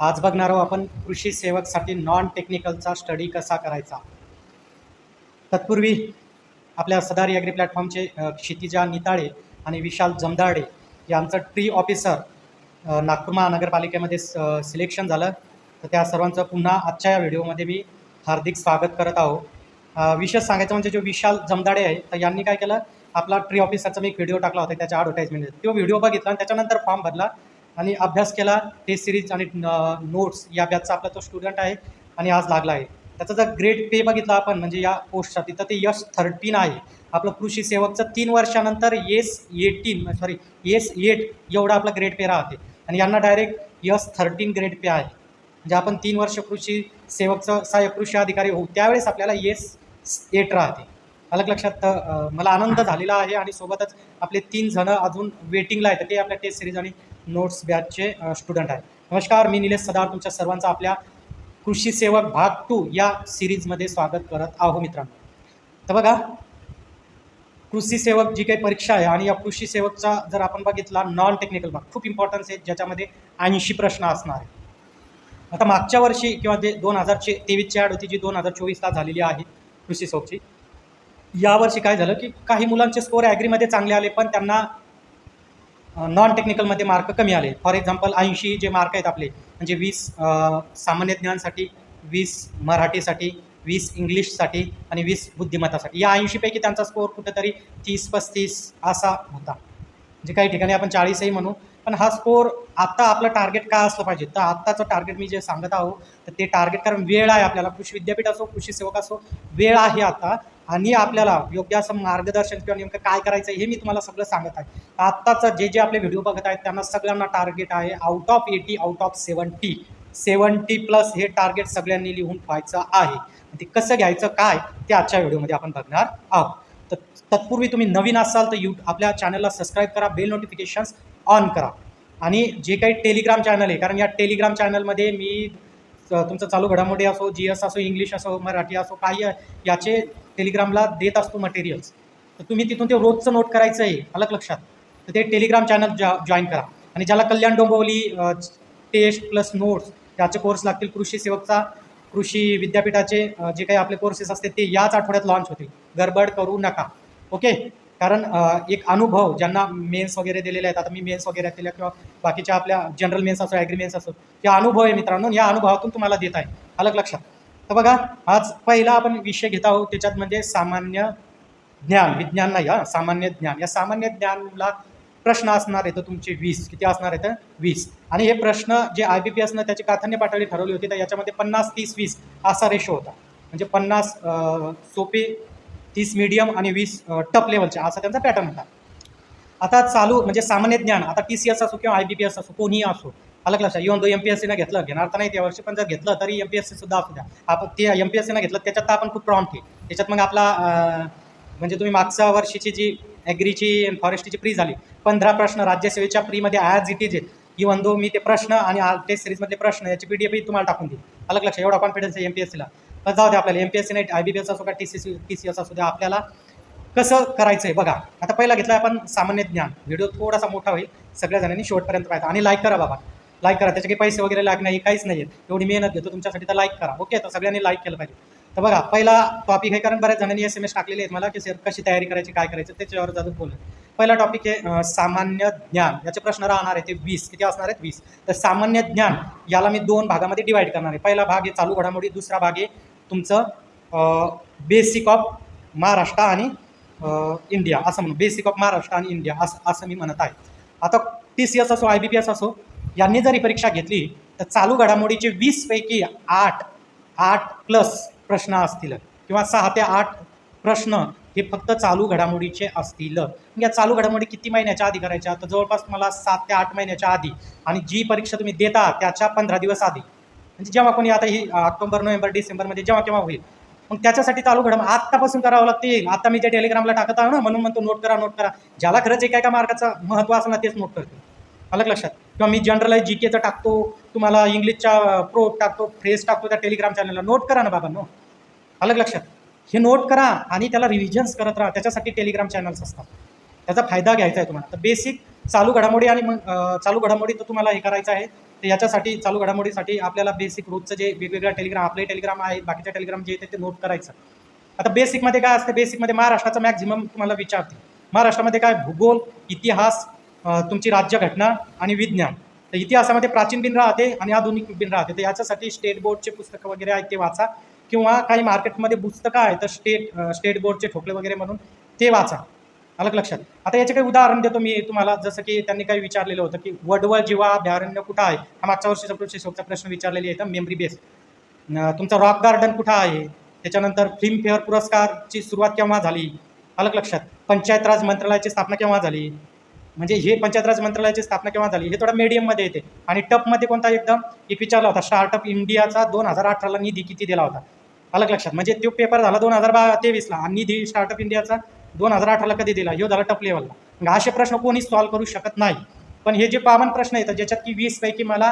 आज बघणार आहोत आपण कृषी सेवकसाठी नॉन टेक्निकलचा स्टडी कसा करायचा. तत्पूर्वी आपल्या सदारी ॲग्री प्लॅटफॉर्मचे क्षितिजा निताळे आणि विशाल जमदाडे यांचं ट्री ऑफिसर नागपूर महानगरपालिकेमध्ये स सिलेक्शन झालं. तर त्या सर्वांचं पुन्हा आजच्या या व्हिडिओमध्ये मी हार्दिक स्वागत करत आहो विशेष सांगायचं म्हणजे जो विशाल जमदाडे आहे तर यांनी काय केलं? आपला ट्री ऑफिसरचा मी एक व्हिडिओ टाकला होता त्याच्या ॲडव्हर्टाईजमेंट तो व्हिडिओ बघितला आणि त्याच्यानंतर फॉर्म भरला. आणि अभ्यास केला टेस्ट सिरीज आणि नोट्स या बॅचचा आपला तो स्टुडंट आहे आणि आज लागला आहे. त्याचा जर ग्रेड पे बघितला आपण म्हणजे या पोस्टसाठी तर ते यश थर्टीन आहे. आपलं कृषी सेवकचं तीन वर्षानंतर S eighteen sorry S eight एवढा आपला ग्रेड पे राहते. आणि यांना direct S thirteen grade pay आहे. म्हणजे आपण तीन वर्ष कृषी सेवकचं सहाय्यक कृषी अधिकारी होऊ त्यावेळेस आपल्याला येस एट राहते. अलग लक्षात तर मला आनंद झालेला आहे आणि सोबतच आपले तीन जणं अजून वेटिंगला आहेत. ते आपल्या टेस्ट सिरीज आणि नोट्स बॅचचे स्टुडंट आहे नमस्कार मी निलेश सदार तुमच्या सर्वांचं आपल्या कृषी सेवक भाग टू या सिरीजमध्ये स्वागत करत आहो मित्रांनो. तर बघा कृषी सेवक जी काही परीक्षा आहे आणि या कृषी सेवकचा जर आपण बघितला नॉन टेक्निकल भाग खूप इम्पॉर्टन्स आहे ज्याच्यामध्ये ऐंशी प्रश्न असणार आहे आता मागच्या वर्षी किंवा जे दोन हजारचे तेवीसची ॲड होती जी दोन हजार चोवीसला झालेली आहे कृषी सेवकची. यावर्षी काय झालं की काही मुलांचे स्कोर ॲग्रीमध्ये चांगले आले पण त्यांना नॉन टेक्निकलमध्ये मार्क कमी आले. फॉर एक्झाम्पल ऐंशी जे मार्क आहेत आपले म्हणजे वीस सामान्य ज्ञानसाठी वीस मराठीसाठी वीस इंग्लिशसाठी आणि वीस बुद्धिमत्तासाठी. या ऐंशीपैकी त्यांचा स्कोअर कुठेतरी तीस पस्तीस असा होता. म्हणजे काही ठिकाणी आपण चाळीसही म्हणू पण हा स्कोअर आत्ता आपलं टार्गेट काय असलं पाहिजे? तर आत्ताचं टार्गेट मी जे सांगत आहो तर ते टार्गेट कारण वेळ आहे आपल्याला. कृषी विद्यापीठ असो कृषी सेवक असो वेळ आहे आता. आणि आपल्याला योग्य असं मार्गदर्शन किंवा नेमकं काय करायचं हे मी तुम्हाला सगळं सांगत आहे. आत्ताचं जे जे आपले व्हिडिओ बघत आहेत त्यांना सगळ्यांना टार्गेट आहे out of eighty out of seventy seventy plus हे टार्गेट सगळ्यांनी लिहून ठेवायचं आहे. ते कसं घ्यायचं काय ते आजच्या व्हिडिओमध्ये आपण बघणार आहोत. तर तत्पूर्वी तुम्ही नवीन असाल तर यू आपल्या चॅनलला सबस्क्राईब करा बेल नोटिफिकेशन्स ऑन करा. आणि जे काही टेलिग्राम चॅनल आहे कारण या टेलिग्राम चॅनलमध्ये मी तुमचं चालू घडामोडी असो जी एस असो इंग्लिश असो मराठी असो काही याचे टेलिग्रामला देत असतो मटेरियल्स तर तुम्ही तिथून ते रोजचं नोट करायचं आहे अलग लक्षात. तर ते टेलिग्राम चॅनल जॉ जॉईन करा. आणि ज्याला Kalyan Dombivli test plus notes याचे कोर्स लागतील कृषी सेवकचा कृषी विद्यापीठाचे जे काही आपले कोर्सेस असते ते याच आठवड्यात लॉन्च होतील. गडबड करू नका. ओके कारण एक अनुभव ज्यांना मेन्स वगैरे दिलेले आहेत आता मी मेन्स वगैरे दिल्या किंवा बाकीच्या आपल्या जनरल मेन्स असो ॲग्री मेन्स असो या अनुभव आहे मित्रांनो या अनुभवातून तुम्हाला देत आहे. अलग लक्षात. तर बघा आज पहिला आपण विषय घेत आहोत त्याच्यात म्हणजे सामान्य ज्ञान विज्ञान नाही हा सामान्य ज्ञान. या सामान्य ज्ञानला प्रश्न असणार आहेत तुमचे वीस किती असणार आहेत वीस. आणि हे प्रश्न जे आय बी पी एसनं त्याची काथान्य पातळी ठरवली होती तर याच्यामध्ये पन्नास तीस वीस असा रेशो होता. म्हणजे पन्नास सोपे तीस मीडियम आणि वीस टप लेवलचे असा त्यांचा पॅटर्न होता. आता चालू म्हणजे सामान्य ज्ञान आता टी सी एस असो किंवा आय बी पी एस असो कोणीही असो अलग लक्षात. इव्हन तो एम पी एस सीनं घेतलं घेणार तर नाही त्या वर्षी पण जर घेतलं तरी एम पी एस सी सुद्धा असू द्या. आपण ते एम पी एस सीनं घेतलं त्याच्यात तर आपण खूप प्रॉम्प्ट आहे त्याच्यात मग आपला म्हणजे तुम्ही मागच्या वर्षीची जी ॲग्रीची फॉरेस्टची प्री झाली पंधरा प्रश्न राज्यसेवेच्या प्रीमध्ये ॲज इट इज आहेत इव्हन दो मी ते प्रश्न आणि टेस्ट सिरीजमधले प्रश्न याची पी डी एफ तुम्हाला टाकून देईल. अलग लक्ष एवढा कॉन्फिडन्स आहे एम पी एस सीला पण जाऊ द्या आपल्याला एम पी एस सी नाही आय बी पी एस असो का T C C T C S असू द्या आपल्याला कसं करायचं आहे बघा. आता पहिला घेतला आपण सामान्य ज्ञान. व्हिडिओ थोडासा मोठा होईल सगळ्या जणांनी शेवटपर्यंत पाहायचा. आणि लाईक करा बाबा. लाईक करा. त्याचे काही पैसे वगैरे लाईक नाही काहीच नाही आहेत. एवढी मेहनत घेतो तुमच्यासाठी तर लाईक करा. ओके तर सगळ्यांनी लाईक केलं पाहिजे. तर बघा पहिला टॉपिक आहे कारण बऱ्याच जणांनी एस एम एस टाकलेले आहेत मला की सर कशी तयारी करायची काय करायचं त्याच्यावर जाऊन बोलू पहिला टॉपिक आहे सामान्य ज्ञान. याचे प्रश्न राहणार आहे ते वीस. किती असणार आहेत? वीस. तर सामान्य ज्ञान याला मी दोन भागामध्ये डिवाईड करणार आहे. पहिला भाग आहे चालू घडामोडी दुसरा भाग आहे तुमचं बेसिक ऑफ महाराष्ट्र आणि इंडिया असं म्हणू बेसिक ऑफ महाराष्ट्र आणि इंडिया असं असं मी म्हणत आहे. आता टी सी एस असो आय बी पी एस असो यांनी जरी परीक्षा घेतली तर चालू घडामोडीचे वीसपैकी आठ आठ प्लस प्रश्न असतील. किंवा सहा ते आठ प्रश्न हे फक्त चालू घडामोडीचे असतील. या चालू घडामोडी किती महिन्याच्या आधी करायच्या? तर जवळपास तुम्हाला सात ते आठ महिन्याच्या आधी. आणि जी परीक्षा तुम्ही देता त्याच्या पंधरा दिवस आधी. म्हणजे जेव्हा कोणी आता ही ऑक्टोबर नोव्हेंबर डिसेंबरमध्ये जेव्हा केव्हा होईल मग त्याच्यासाठी चालू घडा आत्तापासून करावं लागते आता मी जे टेलिग्रामला टाकत आहो ना म्हणून म्हणतो नोट करा नोट करा. ज्याला खरंच एका एका मार्काचं महत्त्व असेल ना तेच नोट करतो अलग लक्षात. किंवा मी जनरलाइज जी केचं टाकतो तुम्हाला इंग्लिशच्या प्रो टाकतो फ्रेस टाकतो त्या टेलिग्राम चॅनलला नोट करा ना बाबा नो अलग लक्षात. हे नोट करा आणि त्याला रिव्हिजन्स करत राहा. त्याच्यासाठी टेलिग्राम चॅनल्स असतात. त्याचा फायदा घ्यायचा आहे तुम्हाला. तर बेसिक चालू घडामोडी आणि मग चालू घडामोडी तर तुम्हाला हे करायचं आहे. तर याच्यासाठी चालू घडामोडीसाठी आपल्याला बेसिक रोजचं जे वेगवेगळ्या टेलिग्राम आपले टेलिग्राम आहेत बाकीच्या टेलिग्राम जे येते ते नोट करायचं. आता बेसिकमध्ये काय असतं? बेसिकमध्ये महाराष्ट्राचं मॅक्झिमम तुम्हाला विचारते. महाराष्ट्रामध्ये काय? भूगोल इतिहास तुमची राज्यघटना आणि विज्ञान. तर इतिहासामध्ये प्राचीन बिन राहते आणि आधुनिक बिन राहते. तर याच्यासाठी स्टेट बोर्डचे पुस्तकं वगैरे आहेत ते वाचा किंवा काही मार्केटमध्ये पुस्तकं आहेत तर स्टेट स्टेट बोर्डचे ठोकळे वगैरे म्हणून ते वाचा. अलग लक्षात? आता याचे काही उदाहरण देतो मी तुम्हाला. जसं की त्यांनी काही विचारलेलं होतं की वडवळ जीवा अभयारण्य कुठं आहे? हा मागच्या वर्षीचा कृषी शोकचा प्रश्न विचारलेले आहे. Memory base. तुमचं रॉक गार्डन कुठं आहे? त्याच्यानंतर फिल्मफेअर पुरस्कारची सुरुवात केव्हा झाली? अलग लक्षात? पंचायत राज मंत्रालयाची स्थापना केव्हा झाली? म्हणजे हे पंचायत राज मंत्रालयाची स्थापना केव्हा झाली? हे थोडं मीडियममध्ये येते. आणि टपमध्ये कोणता एकदम एक विचारला होता स्टार्टअप इंडियाचा दोन हजार अठराला निधी किती दिला होता? अलग लक्षात. म्हणजे तो पेपर झाला दोन हजार बा तेवीसला आणि निधी स्टार्टअप इंडियाचा दोन हजार अठराला कधी दिला? ह्यो झाला टप लेवलला मग असे प्रश्न कोणीच सॉल्व्ह करू शकत नाही. पण हे जे बावन प्रश्न येतात ज्याच्यात की वीस पैकी मला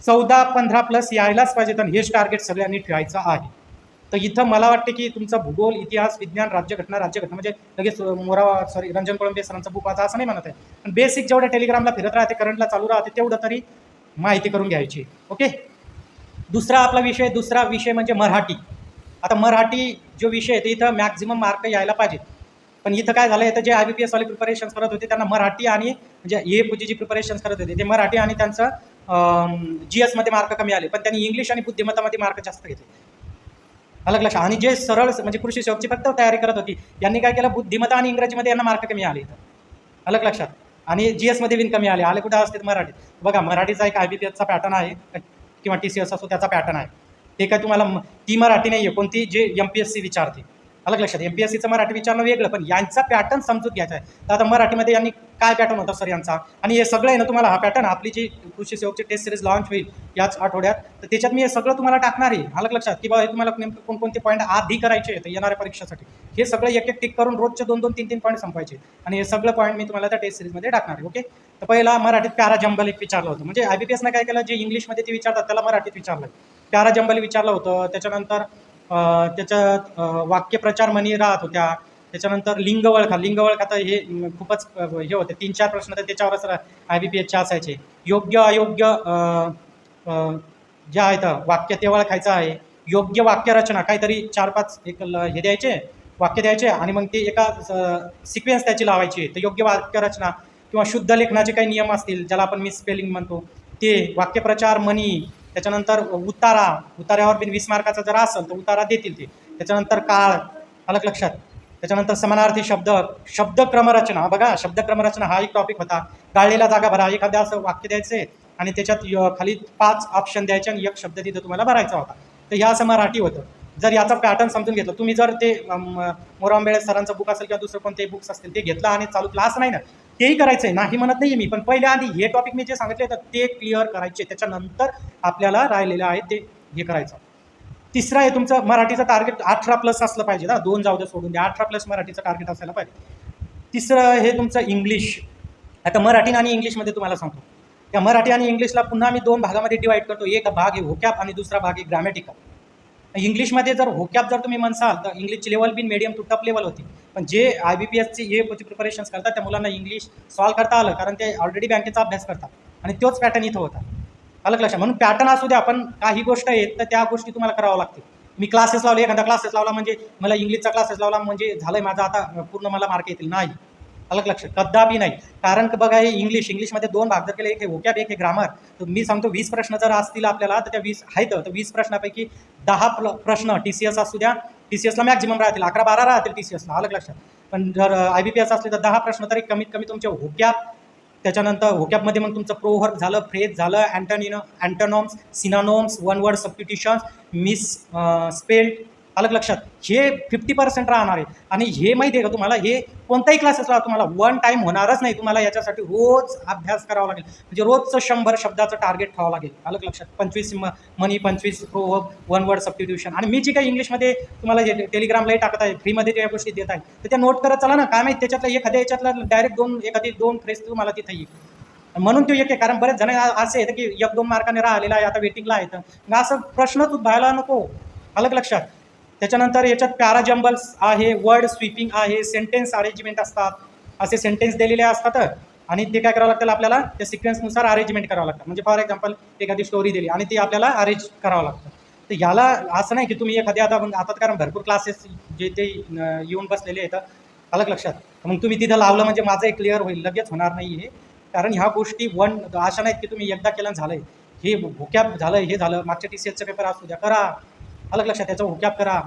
चौदा पंधरा प्लस यायलाच पाहिजेत आणि हेच टार्गेट सगळ्यांनी ठेवायचं आहे. तर इथं मला वाटते की तुमचा भूगोल इतिहास विज्ञान राज्यघटना राज्यघटना म्हणजे लगेच मोरा सॉरी रंजन कोळंबे सरांचा बुक वाचा असं नाही म्हणत आहे. पण बेसिक जेवढं टेलिग्रामला फिरत राहते करंटला चालू राहते तेवढं तरी माहिती करून घ्यायची. ओके दुसरा आपला विषय दुसरा विषय म्हणजे मराठी. आता मराठी जो विषय आहे ते इथं मॅक्झिमम मार्क यायला पाहिजेत पण इथं काय झालं तर जे आय बी पी एसवाले प्रिपरेशन करत होते त्यांना मराठी आणि म्हणजे ए पुजी जी प्रिपरेशन करत होते ते मराठी आणि त्यांचं जी एसमध्ये मार्क कमी आले. पण त्यांनी इंग्लिश आणि बुद्धिमत्तामध्ये मार्क जास्त घेतले. अलग लक्षात आणि जे सरळ म्हणजे कृषी सेवकची फक्त तयारी करत होती यांनी काय केलं? बुद्धिमत्ता आणि इंग्रजीमध्ये यांना मार्क कमी आले इथं. अलग लक्षात. आणि जी एसमध्ये विन कमी आले. आले कुठं? असते मराठीत. बघा मराठीचा एक आय बी पी एसचा पॅटर्न आहे किंवा टी सी एस असो त्याचा पॅटर्न आहे. ते काय तुम्हाला म- ती मराठी नाही आहे कोणती जे एम पी एस सी विचारते. अलग लक्षात एम पी एस सीचं मराठी विचारणं वेगळं पण यांचा पॅटर्न समजून घ्यायचा आहे. तर आता मराठीमध्ये यांनी काय पॅटर्न होता सर यांचा? आणि हे सगळं आहे ना तुम्हाला हा पॅटर्न आपली जी कृषी सेवकची टेस्ट सिरीज लॉन्च होईल याच आठवड्यात तर त्याच्यात मी हे सगळं तुम्हाला टाकणार आहे. अलग लक्षात की बाबा हे तुम्हाला नेमकं कोणकोणते पॉईंट आधी करायचे आहेत येणाऱ्या परीक्षेसाठी. हे सगळं एक एक टिक करून रोजचे दोन दोन तीन तीन पॉईंट संपायचे आणि हे सगळं पॉईंट मी तुम्हाला त्या टेस्ट सिरीजमध्ये टाकणार आहे ओके तर पहिला मराठीत पॅरा जंबल एक विचारलं होतं. म्हणजे आय बी पी एसनं काय केलं जे इंग्लिशमध्ये ते विचारतात त्याला मराठीत विचारलं. पॅरा जंबल विचारलं होतं त्याच्यानंतर त्याच्यात वाक्यप्रचार म्हणी राहत होत्या. त्याच्यानंतर लिंग ओळखा लिंग ओळखा तर हे खूपच हे होते. तीन चार प्रश्न तर त्याच्यावरच आय बी पी एसचे असायचे. योग्य अयोग्य जे आहेत वाक्य ते ओळखायचं आहे. योग्य वाक्यरचना काहीतरी चार पाच एक ल- हे द्यायचे वाक्य द्यायचे आणि मग ते एका सिक्वेन्स त्याची लावायची. तर योग्य वाक्यरचना किंवा शुद्ध लेखनाचे काही नियम असतील ज्याला आपण मिस स्पेलिंग म्हणतो ते वाक्यप्रचार म्हणी त्याच्यानंतर उतारा उतार्यावर बिन वीस मार्काचा जर असेल तर उतारा देतील ते. त्याच्यानंतर काळ अलग लक्षात. त्याच्यानंतर समानार्थी शब्द शब्दक्रमरचना बघा शब्दक्रमरचना हा एक टॉपिक होता. गाळलेला जागा भरा. एखाद्या असं वाक्य द्यायचे आणि त्याच्यात य- खाली पाच ऑप्शन द्यायचे आणि एक शब्द तिथं तुम्हाला भरायचा होता. तर ह्या असं मराठी होतं. जर याचा पॅटर्न समजून घेतलं तुम्ही जर ते मोरांबेळे सरांचं बुक असेल किंवा दुसरं कोणते बुक्स असतील ते घेतलं आणि चालू क्लास नाही ना तेही करायचं आहे नाही म्हणत नाही मी पण पहिल्या आधी हे टॉपिक मी जे सांगितले तर ते क्लिअर करायचे. त्याच्यानंतर आपल्याला राहिलेलं आहे ते हे करायचं. तिसरं आहे तुमचं मराठीचं टार्गेट अठरा प्लस असलं पाहिजे. ना दोन जाऊ द्या सोडून द्या अठरा प्लस मराठीचं टार्गेट असायला पाहिजे. तिसरं हे तुमचं इंग्लिश आता मराठी आणि इंग्लिशमध्ये तुम्हाला सांगतो. त्या मराठी आणि इंग्लिशला पुन्हा मी दोन भागामध्ये डिवाईड करतो. एक भाग आहे होकॅप आणि दुसरा भाग आहे ग्रॅमॅटिकल इंग्लिशमध्ये जर होकॅप जर तुम्ही म्हणसाल तर इंग्लिशची level been medium to top level होती. पण जे आय बी पी एसची हे प्रिपरेशन्स करतात त्या मुलांना इंग्लिश सॉल्व करता आलं कारण ते ऑलरेडी बँकेचा अभ्यास करतात. आणि तोच पॅटर्न इथं होता. अलग लक्षात. म्हणून पॅटर्न असू द्या पण काही गोष्ट आहेत तर त्या गोष्टी तुम्हाला करावं लागतील. मी क्लासेस लावले एखादा क्लासेस लावला म्हणजे मला इंग्लिशचा क्लासेस लावला म्हणजे झालंय माझा आता पूर्ण मला मार्क येतील. नाही. अलग लक्ष कदापि नाही. कारण की बघा हे इंग्लिश इंग्लिशमध्ये दोन भाग जर केले एक हे वोकॅब एक हे ग्रामर तर मी सांगतो वीस प्रश्न जर असतील आपल्याला तर त्या वीस आहेत. तर वीस प्रश्नापैकी दहा प्र प्रश्न टी सी एस असू द्या. टी सी एसला मॅक्झिमम राहतील. अकरा बारा राहतील टी सी एसला अलग लक्षात पण जर आय बी पी एस असले तर दहा प्रश्न तरी कमीत कमी तुमचे होक्याप त्याच्यानंतर होक्यापमध्ये मग तुमचं प्रोव्हर्ब झालं फ्रेज झालं अँटनिनो antonyms synonyms one word substitutions misspelled अलग लक्षात. हे फिफ्टी पर्सेंट राहणार आहे. आणि हे माहिती आहे का तुम्हाला? हे कोणताही क्लासेसला तुम्हाला वन टाईम होणारच नाही. तुम्हाला याच्यासाठी रोज अभ्यास करावा लागेल. म्हणजे रोजचं शंभर शब्दाचं टार्गेट ठेवावं लागेल. अलग लक्षात. पंचवीस म मनी पंचवीस प्रो वन वर्ड सबस्टिट्यूशन आणि मी जी काही इंग्लिशमध्ये तुम्हाला जे टेलिग्रामलाही टाकत आहे फ्रीमध्ये ज्या गोष्टी देत आहे तर त्या नोट करत चला ना. काय माहिती? त्याच्यातलं एखाद्या याच्यातलं डायरेक्ट दोन एखादी दोन फ्रेस तुम्हाला तिथं येईल. म्हणून तो एक आहे. कारण बरेच जण असे आहेत की एक दोन मार्काने राहिलेला आहे आता वेटिंगला आहे तर. मग असं प्रश्नच उद्भायला नको. अलग लक्षात. त्याच्यानंतर याच्यात पॅराजम्बल्स आहे वर्ड स्वीपिंग आहे सेंटेन्स अरेंजमेंट असतात. असे सेंटेन्स दिलेले असतात. आणि ते काय करावं लागतं? आपल्याला त्या सिक्वेन्सनुसार अरेंजमेंट करावं लागतं. म्हणजे फॉर एक्झाम्पल एखादी स्टोरी दिली आणि ती आपल्याला अरेंज करावं लागतं. तर याला असं नाही की तुम्ही एखाद्या आता आता कारण भरपूर क्लासेस जे ते येऊन बसलेले आहेत अलग लक्षात. मग तुम्ही तिथं लावलं म्हणजे माझं एक क्लिअर होईल. लगेच होणार नाही हे. कारण ह्या गोष्टी वन अशा नाहीत की तुम्ही एकदा केलं झालं आहे हे भुक्या झालं हे झालं. मागच्या टी सी एसचं पेपर असू द्या करा. अलग लक्षात त्याचा हुक्याप करा.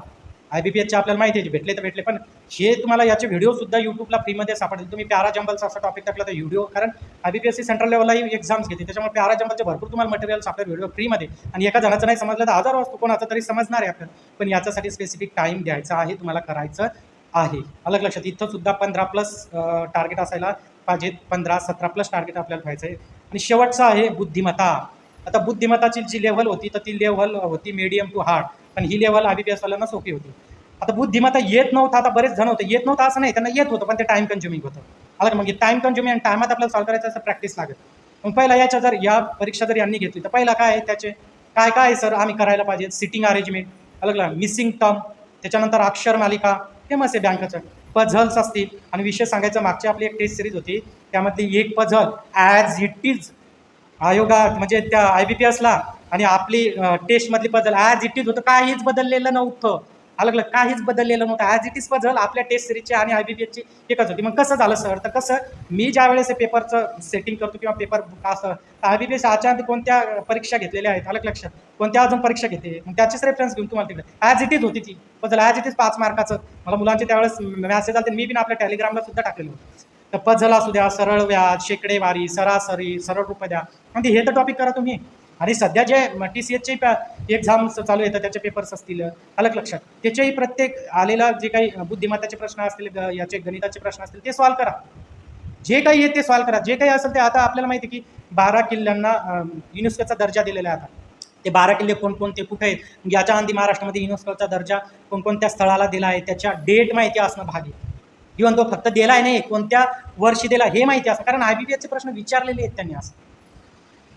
आय बी पी एचचे आपल्याला माहिती आहे भेटले तर भेटले. पण हे तुम्हाला याचे व्हिडिओसुद्धा यूट्यूबला फ्रीमध्ये सापडतील. तुम्ही प्यारा जंबलचा असा टॉपिक टाकला तर व्हिडिओ कारण I B P S C central लेवललाही exams घेते. त्याच्यामुळे प्यारा जंबलचे भरपूर तुम्हाला मटेरियल सापडेल व्हिडिओ फ्रीमध्ये आणि एका जणाचं नाही समजलं तर हजार वाजतो कोणाचा तरी समजणार आहे आपल्याला. पण याच्यासाठी स्पेसिफिक टाईम द्यायचा आहे तुम्हाला करायचं आहे. अलग लक्षात. इथं सुद्धा पंधरा प्लस टार्गेट असायला पाहिजे पंधरा सतरा प्लस टार्गेट आपल्याला व्हायचं आहे आणि शेवटचं आहे बुद्धिमत्ता. आता बुद्धिमत्ताची जी लेव्हल होती तर ती लेव्हल होती मीडियम टू हार्ड पण ही लेवल आय बी पी एसवाल्यांना सोपी होती. आता बुद्धिमत्ता येत नव्हतं आता बरेच जण होते. येत नव्हतं असं नाही त्यांना येत होतं पण ते टाईम कन्झ्युमिंग होतं. अलग मग? टाईम कन्झ्युमिंग आणि टायमात आपल्याला सॉल्व करायचं असं प्रॅक्टिस लागेल. मग पहिला याच्या जर या परीक्षा जर यांनी घेतली तर पहिला काय आहे त्याचे? काय काय आहे सर आम्ही करायला पाहिजे. सिटिंग अरेंजमेंट अलग मिसिंग टर्म त्याच्यानंतर अक्षर मालिका. फेमस आहे बँकाचं पझल्स असतील. आणि विषय सांगायचं मागची आपली एक टेस्ट सिरीज होती. त्यामधली एक पझल ॲज इट इज आयोगात म्हणजे त्या आय बी पी एसला आणि आपली टेस्टमधली पझल ॲज इट इज होतं काहीच बदललेलं नव्हतं. अलग काहीच बदललेलं नव्हतं. ॲज इट इज पझल आपल्या टेस्ट सिरीजची आणि आय बी बी एसची एकच होती. मग कसं झालं सर तर कसं मी ज्या वेळेस पेपरचं सेटिंग करतो किंवा पेपर असं आय बी बी एस अचानक कोणत्या परीक्षा घेतलेल्या आहेत? अलग लक्षात? कोणत्या अजून परीक्षा घेते? मग त्याचीच रेफरन्स घेऊन तुम्हाला तिकडे. ॲज इट इज होती ती. पझल ॲज इट इज पाच मार्काचं मला मुलांचे त्यावेळेस मॅसेज आले मी पण आपल्या टेलिग्रामला सुद्धा टाकलेलं होतं. तर पझल असू द्या सरळ व्याज शेकडेवारी सरासरी सरळ रुपये द्या. म्हणजे हे तर टॉपिक करा तुम्ही. आणि सध्या जे टी सी एचचे एक्झाम्स चालू येतात त्याचे पेपर्स असतील अलग लक्षात. त्याच्याही प्रत्येक आलेला जे काही बुद्धिमत्ताचे प्रश्न असतील ग- याचे गणिताचे प्रश्न असतील ते सॉल्व करा. जे काही आहे ते सॉल्व करा. जे काही असेल ते आता आपल्याला माहिती आहे की बारा किल्ल्यांना युनेस्कोचा दर्जा दिलेला आहे आता. ते बारा किल्ले कोणकोणते कुठे आहेत? याच्या आधी महाराष्ट्रामध्ये युनेस्कोचा दर्जा कोणकोणत्या स्थळाला दिला आहे त्याच्या डेट माहिती असणं भाग आहे. इव्हन तो फक्त दिला आहे नाही कोणत्या वर्षी दिला हे माहिती असतं कारण आय बी पी एसचे प्रश्न विचारलेले आहेत त्यांनी असं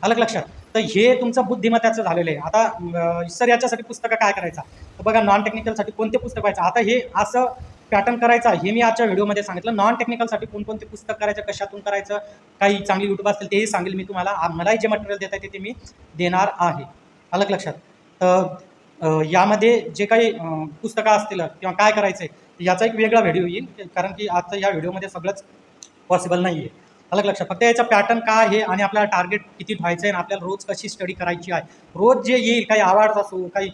अलग लक्षात. तर हे तुमचं बुद्धिमत्ताचं झालेलं आहे. आता सर याच्यासाठी पुस्तकं काय करायचा? तर बघा नॉन टेक्निकलसाठी कोणते पुस्तक व्हायचं? आता हे असं पॅटर्न करायचा हे मी आजच्या व्हिडिओमध्ये सांगितलं. नॉन टेक्निकलसाठी कोणकोणते पुस्तक करायचं कशातून करायचं काही चांगली यूट्यूब असतील तेही सांगेल मी तुम्हाला. मलाही जे मटेरियल देत आहे ते मी देणार आहे. अलग लक्षात. तर यामध्ये जे काही पुस्तकं असतील किंवा काय करायचं आहे याचा एक वेगळा व्हिडिओ येईल. कारण की आता या व्हिडिओमध्ये सगळंच पॉसिबल नाही आहे अलग लक्षात फक्त याचा पॅटर्न काय आहे आणि आपल्याला टार्गेट किती व्हायचं आहे आणि आपल्याला रोज कशी स्टडी करायची आहे. रोज जे येईल काही आवाज असू काही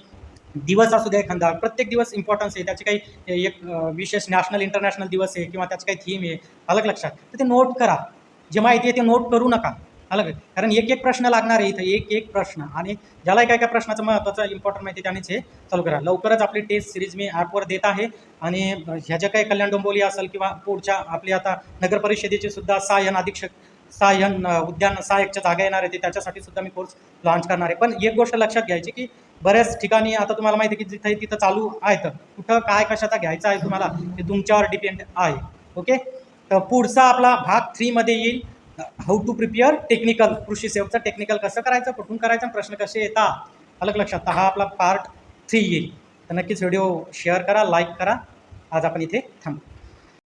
दिवस असू द्या एखादा प्रत्येक दिवस इम्पॉर्टन्स आहे. त्याचे काही एक विशेष नॅशनल इंटरनॅशनल दिवस आहे किंवा त्याची काही थीम आहे. अलग लक्षात. तर ते नोट करा. जे माहिती आहे ते नोट करू नका. अलग. कारण एक एक प्रश्न लागणार आहे इथं एक एक प्रश्न. आणि ज्याला काय काय प्रश्नाचं महत्त्वाचं इम्पॉर्टंट माहिती त्यानेच हे चालू करा. लवकरच आपली टेस्ट सिरीज मी ॲपवर देत आहे. आणि ह्या ज्या काही कल्याण डोंबोली असेल किंवा पुढच्या आपली आता नगर परिषदेची सुद्धा सहाय्यन अधीक्षक सहाय्यन उद्यान सहाय्यकच्या जागा येणार आहे ते त्याच्यासाठी सुद्धा मी कोर्स लॉन्च करणार आहे. पण एक गोष्ट लक्षात घ्यायची की बऱ्याच ठिकाणी आता तुम्हाला माहिती आहे की जिथे तिथं चालू आहेत. कुठं काय कशाचा घ्यायचा आहे तुम्हाला ते तुमच्यावर डिपेंड आहे. ओके तर पुढचा आपला भाग थ्रीमध्ये येईल. हाऊ टू प्रिपेअर टेक्निकल कृषी सेवचं टेक्निकल कसं करायचं कुठून करायचं प्रश्न कसे येतात अलग लक्षात. हा आपला पार्ट थ्री येईल. तर नक्कीच व्हिडिओ शेअर करा लाईक करा. आज आपण इथे थांबू.